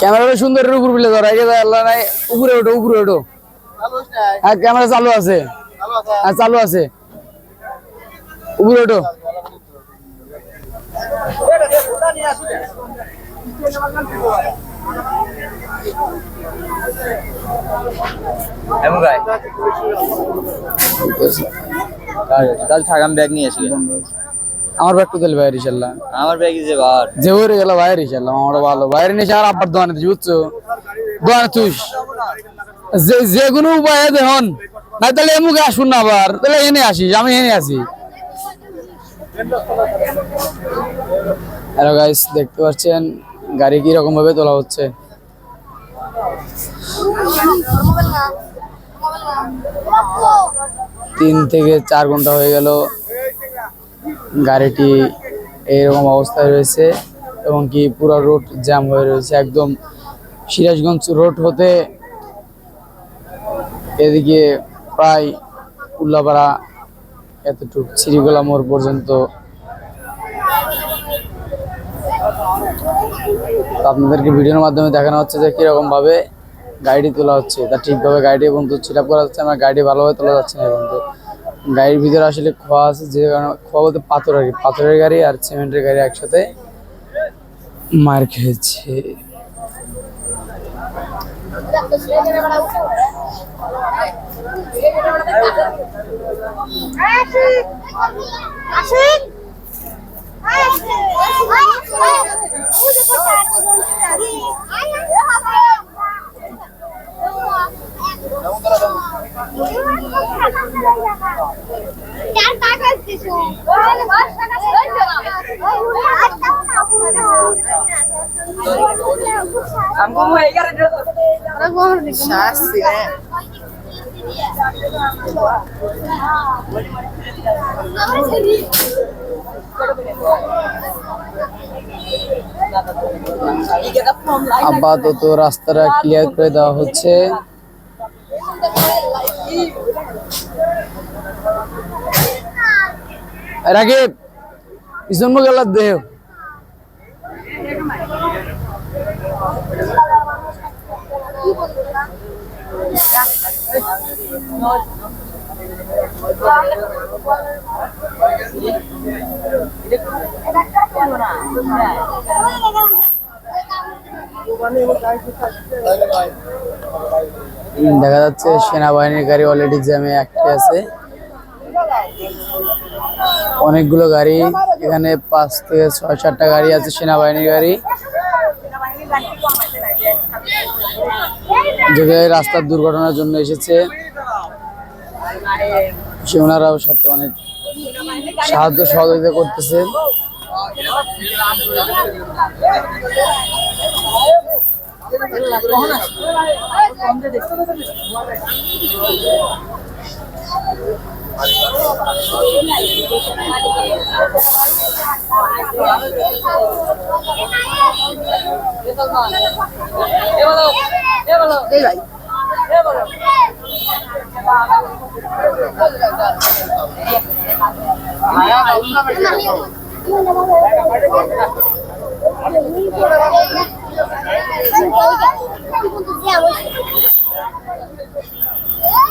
ক্যামেরাটা সুন্দর উপর বিলে ধরা গেছে আল্লাহ নাই। উপরে ওঠো উপরে ওঠো। হ্যাঁ ক্যামেরা চালু আছে। হ্যাঁ চালু আছে। উপরে ওঠো। এমন ভাই তাহলে থাক আমি ব্যাগ নিয়ে আসি। আমার ব্যাগ কোথায় বাইরে ইনশাল্লাহ। আমার ব্যাগ যে বার। যে ওরে গেল বাইরে ইনশাল্লাহ আমার ভালো। বাইরে নিয়ে আর আব্বার দোকানে দিছি বুঝছ? দোকানে তুই যে যে কোনো উপায়ে দেখুন না তাহলে এমুকে আসুন না আবার। তাহলে এনে আসিস আমি এনে আসি হ্যালো গাইস দেখতে পাচ্ছেন? গাড়ি কি রকম ভাবে তোলা হচ্ছে? তিন থেকে চার ঘণ্টা হয়ে গেল। গাড়িটি এইরকম অবস্থায় রয়েছে এবং কি পুরো রোড জ্যাম হয়ে রয়েছে। একদম সিরাজগঞ্জ রোড হতে এদিকে প্রায় উল্লাপাড়া এতটুকু শ্রীগোলা মোড় পর্যন্ত। আপনাদেরকে ভিডিওর মাধ্যমে দেখানো হচ্ছে যে কীরকম ভাবে গাড়িটি তোলা হচ্ছে। তা ঠিকভাবে গাড়িটি বন্ধু ছিল করা যাচ্ছে না, গাড়ি ভালোভাবে তোলা যাচ্ছে না বন্ধু গাড়ির ভিতরে আসলে খোয়া আছে, যে কারণে খোয়া বলতে পাথর আর কি পাথরের গাড়ি আর সিমেন্টের গাড়ি একসাথে মার খেয়েছে। চার শাস্তি আপাতত রাস্তাটা ক্লিয়ার করে দেওয়া হচ্ছে। পিছন গেল দেহ। দেখা যাচ্ছে সেনাবাহিনীর গাড়ি অলরেডি জ্যামে একটি আছে। অনেকগুলো গাড়ি, এখানে পাঁচ থেকে ছয়, সাতটা গাড়ি আছে সেনাবাহিনীর গাড়ি। যেগুলো রাস্তার দুর্ঘটনার জন্য এসেছে সে ওনারাও সাথে অনেক সাহায্য সহযোগিতা করতেছে। đi lại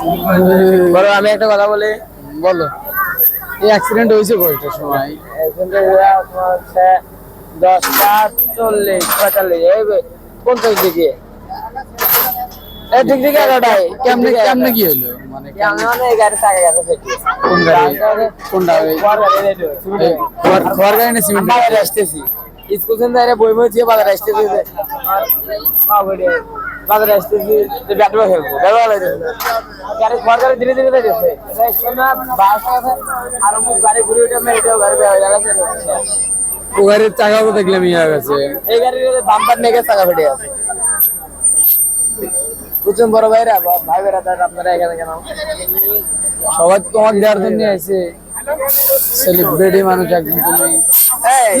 বলো আমি একটা কথা বলি বলো। এই অ্যাক্সিডেন্ট হয়েছে কয়টার সময়? হচ্ছে দশটা চল্লিশ পঁয়তাল্লিশ পঞ্চাশ দিকে ঠিক ঠিক এগারোটায় কেমনে কেমনে কি হলো মানে আমি গাড়ি চাকা গেছে কোন গাড়ি? কোনটা? ওই খোয়ার- খোয়ার গাড়ি না সিমেন্ট বাজারে আসতেছি। স্কুল সেন্টারে বই বই দিয়ে বাজারে আসতেছি আর বাজারে আসতেছি যে ব্যাট বল খেলব ব্যবহার হয়েছে গাড়ি ঘর ধীরে ধীরে যাইতেছে এটা না বাস আছে আর মুখ গাড়ি ঘুরে উঠে মেরে এটাও গাড়ি বের হয়ে গেছে। ও গাড়ির চাকাও দেখলাম ইয়ে হয়ে গেছে। এই গাড়ির বাম্পার নেগে চাকা ফেটে আছে বুঝছেন বড় ভাইরা? ভাই বেরা তার আপনারা এখানে কেন? সবাই তো তোমাকে দেওয়ার জন্য আছে সেলিব্রিটি মানুষ একদম তুমি এই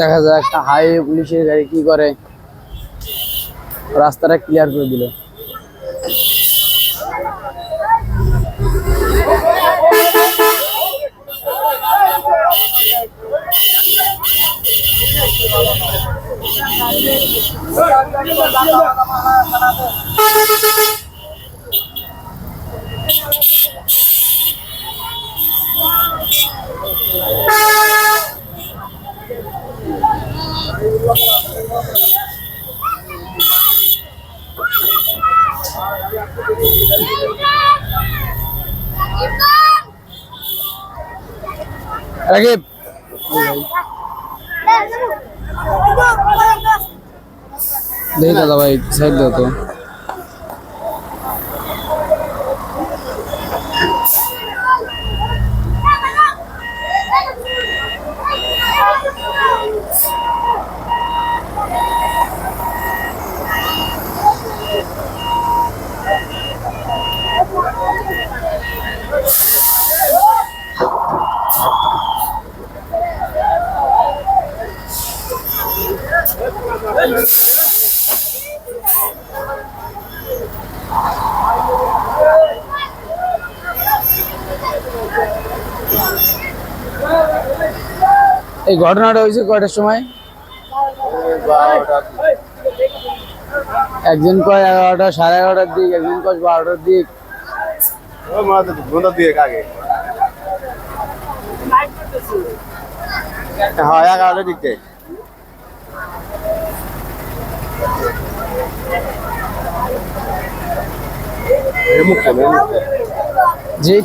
দেখা যায় একটা হাইওয়ে পুলিশের গাড়ি কি করে। রাস্তাটা ক্লিয়ার করে দিল। রাকিব দেখি দাদা ভাই সাইড দাও তো এই ঘটনাটা হয়েছে কয়টার সময়? একজন কয় এগারোটা সাড়ে এগারোটার দিক একজন কয় বারোটার দিক। হ্যাঁ এগারোটা দিকে মুখে জি।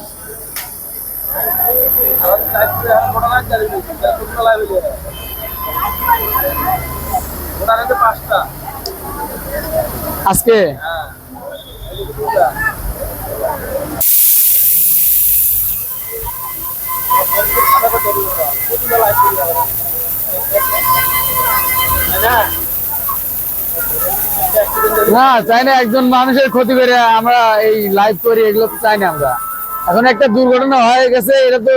আজকে? না, চাই না, একজন মানুষের ক্ষতি করে আমরা এই লাইভ করি, এগুলো তো চাই না আমরা। এখন একটা দুর্ঘটনা হয়ে গেছে, এটা তো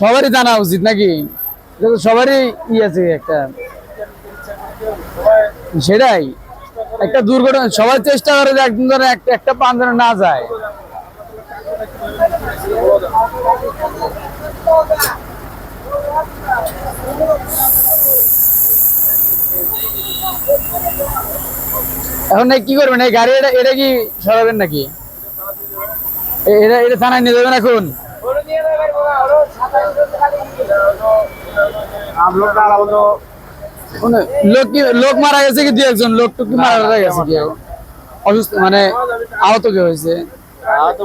সবারই জানা উচিত নাকি? সবারই ই আছে একটা। সেটাই। একটা দুর্ঘটনা, সবাই চেষ্টা করে যে একদিন ধরে একটা পান যেন না যায়। এখন কি করবেন? এই গাড়ি, এটা এটা কি সরাবেন নাকি? এটা এটা থানায় নিয়ে যাবেন এখন আমরা আলাদা তো কোন লোক কি লোক মারা গেছে কি দু একজন? লোক টুক কি মারা গেছে কি? অসুস্থ মানে আহত কি হয়েছে? তো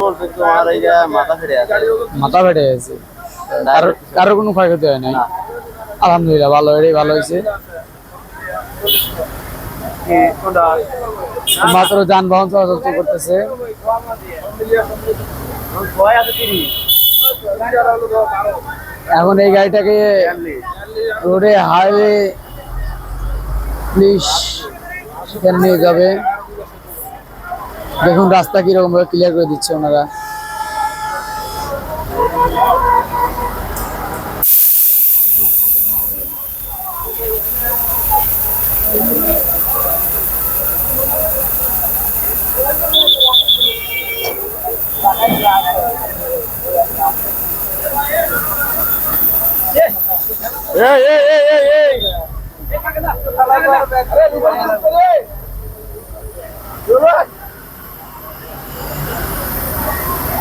মাথা ফেটে গেছে। কারোর কারোর কোনো ক্ষয়ক্ষতি হয় নাই? আলহামদুলিল্লাহ ভালো এটাই ভালো হয়েছে। মাত্র যানবাহন চলাচল করতেছে। এখন এই গাড়িটাকে রোডে হাইওয়ে পুলিশ নিয়ে যাবে। দেখুন রাস্তা কীরকম ভাবে ক্লিয়ার করে দিচ্ছে ওনারা।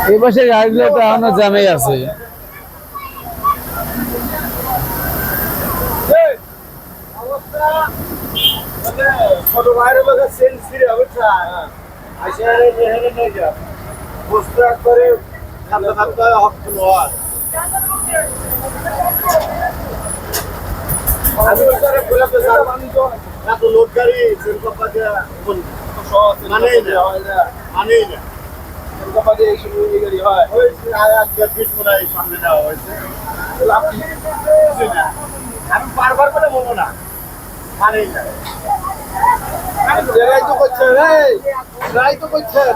এই পাশে গাড়িগুলো তো এখনও জ্যামেই আছে ছোট বারবার করে বলব না মানেই না রাই তো করছেন রাই তো করছেন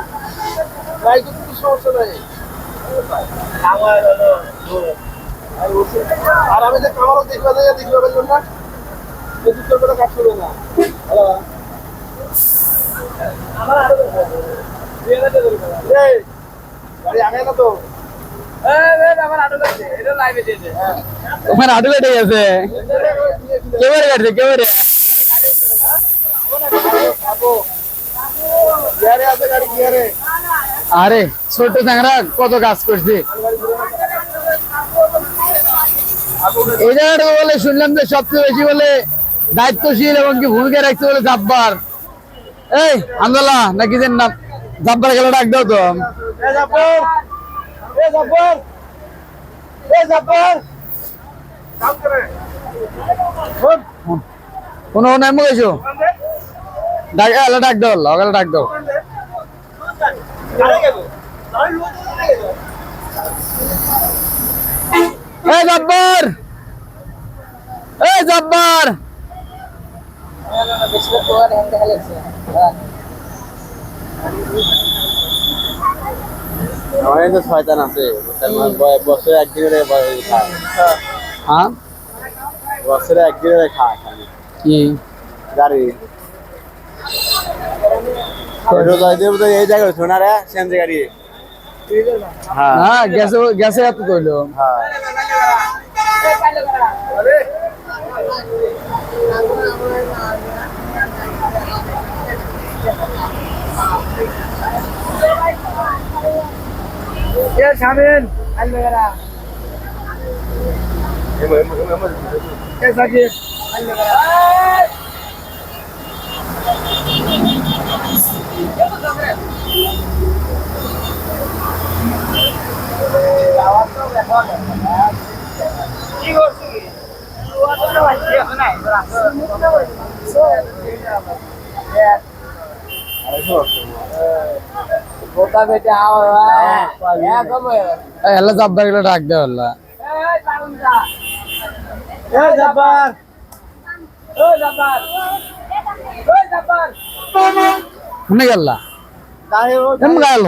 রাই তো কোনো সমস্যা নাই আমার আর আমি যে কামারও দেখবে না দেখবে বললাম না তোর কোনো কাজ করবে না। ওখানে কেটে গেছে কেবারে কাটছে কেবারে? আরে ছোট চ্যাংরা কত কাজ করছে। জায়গাটা বলে শুনলাম যে সবচেয়ে বেশি বলে দায়িত্বশীল এবং কি ভূমিকা রাখছে বলে জাব্বার। এই আন্দোলা নাকি যে নাম জাব্বার গেল ডাক দাও তো। কোনো নাম গেছো ডাক ডাক দাও লগালে ডাক দাও গাড়ি গেল গাড়ি লোড গাড়ি গেল এই জাব্বার! এই জাব্বার! আমার তো শয়তান আছে বছরে একদিনের হ্যাঁ বছরে একদিনের খায়। কি? গাড়ি। রোজাই দেব তো এই জায়গায় শোনা রে সেন্দ্রি গাড়ি। হ্যাঁ। হ্যাঁ গ্যাসে গ্যাসে এত হ্যাঁ। এই এলা জাব্বার গেলে ডাক দাও এলা এ জাফর শুনে গেলা গাড়ি এম গাল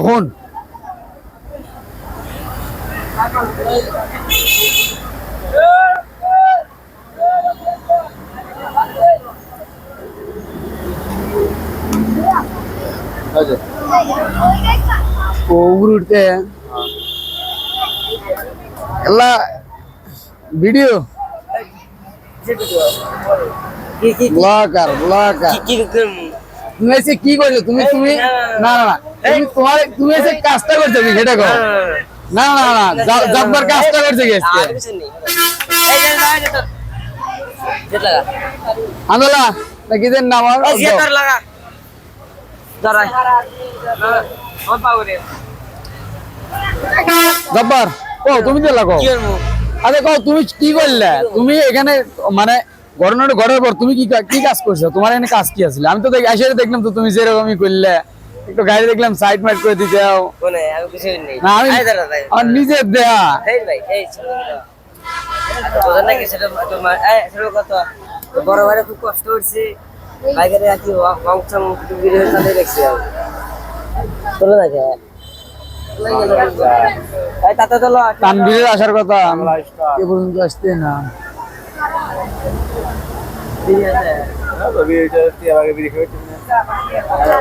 হন ও উপরে উঠতে এলা ভিডিও ব্লগার ব্লগার তুমি এসে কি করছ তুমি তুমি না না না তুমি তোমার তুমি এসে কাজটা করছ কি সেটা করো না না না না জব্বার কাজটা করছে কি আজকে আন্দোলা না কি দেন নাম জব্বার ও তুমি তো লাগো। আরে কও তুমি কি করলে? তুমি এখানে মানে ঘটনাটা ঘটার পর তুমি কি কি কাজ করছ? তোমার এখানে কাজ কি আছিল আমি তো এসে দেখলাম তো তুমি যেরকমই করলে। একটু গাড়ি দেখলাম সাইড মাইড করে দিতে যাও না আমি আমার নিজের দেয়া। বড় ভাইরা খুব কষ্ট করছে। বাইকের আর কি মাংসাম ভিডিও চালিয়ে দেখছি চলে না কে তাতে চলো তানভীরের আসার কথা। কে পর্যন্ত আসতে না। আছে।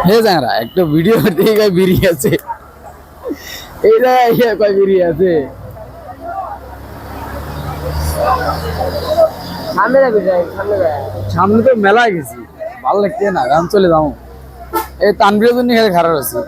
হে একটা ভিডিও করতে আছে। এই কয় বেরিয়ে আছে? সামনে তো মেলায় গেছি। ভালো লাগতে না গান চলে যাব। এই তানবিরের জন্য খারাপ আছে